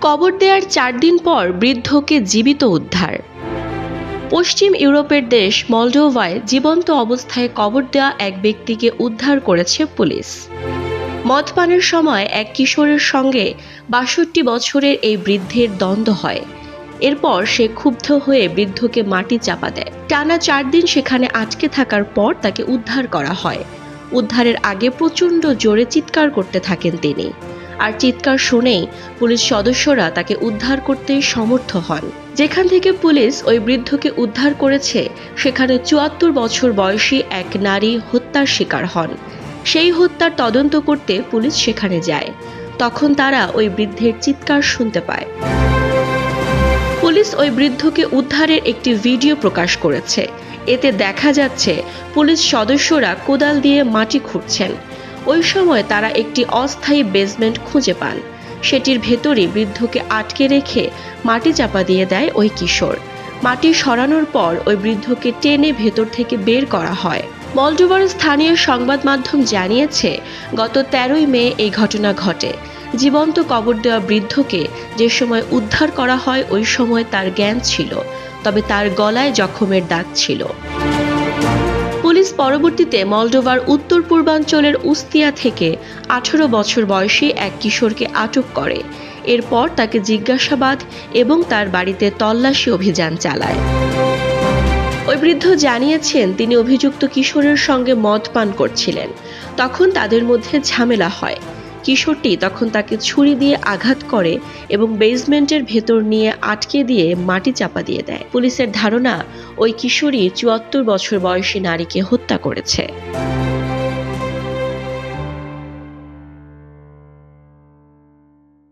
কবর দেওয়ার চার দিন পর বৃদ্ধকে জীবিত উদ্ধার। পশ্চিম ইউরোপের দেশ মলডোভায় জীবন্ত অবস্থায় কবর দেওয়া এক ব্যক্তিকে উদ্ধার করেছে পুলিশ। মদপানের সময় এক কিশোরের সঙ্গে বাষট্টি বছরের এই বৃদ্ধের দ্বন্দ্ব হয়। এরপর সে ক্ষুব্ধ হয়ে বৃদ্ধকে মাটি চাপা দেয়। টানা চার দিন সেখানে আটকে থাকার পর তাকে উদ্ধার করা হয়। উদ্ধারের আগে প্রচণ্ড জোরে চিৎকার করতে থাকেন তিনি। আর চিৎকার শুনেই পুলিশ সদস্যরা তাকে উদ্ধার করতে সমর্থ হন। যেখান থেকে পুলিশ ওই বৃদ্ধকে উদ্ধার করেছে, সেখানে চুয়াত্তর বছর বয়সী এক নারী হত্যার শিকার হন। সেই হত্যার তদন্ত করতে পুলিশ সেখানে যায়। তখন তারা ওই বৃদ্ধের চিৎকার শুনতে পায়। পুলিশ ওই বৃদ্ধকে উদ্ধারের একটি ভিডিও প্রকাশ করেছে। এতে দেখা যাচ্ছে, পুলিশ সদস্যরা কোদাল দিয়ে মাটি খুঁড়ছেন। ওই সময় তারা একটি অস্থায়ী বেসমেন্ট খুঁজে পান। সেটির ভেতরে বৃদ্ধকে আটকে রেখে মাটি চাপা দিয়ে দেয় ওই কিশোর। মাটি সরানোর পর ওই বৃদ্ধকে টেনে ভেতর থেকে বের করা হয়। মলডোভার স্থানীয় সংবাদ মাধ্যম জানিয়েছে, গত তেরোই মে এই ঘটনা ঘটে। জীবন্ত কবর দেওয়া বৃদ্ধকে যে সময় উদ্ধার করা হয়, ওই সময় তার জ্ঞান ছিল, তবে তার গলায় জখমের দাগ ছিল। পুলিশ পরবর্তীতে মলডোভার উত্তর পূর্বাঞ্চলের উস্তিয়া থেকে আঠারো বছর বয়সী এক কিশোরকে আটক করে। এরপর তাকে জিজ্ঞাসাবাদ এবং তার বাড়িতে তল্লাশি অভিযান চালায়। ওই বৃদ্ধ জানিয়েছেন, তিনি অভিযুক্ত কিশোরের সঙ্গে মদ পান করছিলেন। তখন তাদের মধ্যে ঝামেলা হয়। কিশোরটি তখন তাকে ছুরি দিয়ে আঘাত করে এবং বেসমেন্টের ভেতর নিয়ে আটকে দিয়ে মাটি চাপা দিয়ে দেয়। পুলিশের ধারণা, ওই কিশোরী চুয়াত্তর বছর বয়সী নারীকে হত্যা করেছে।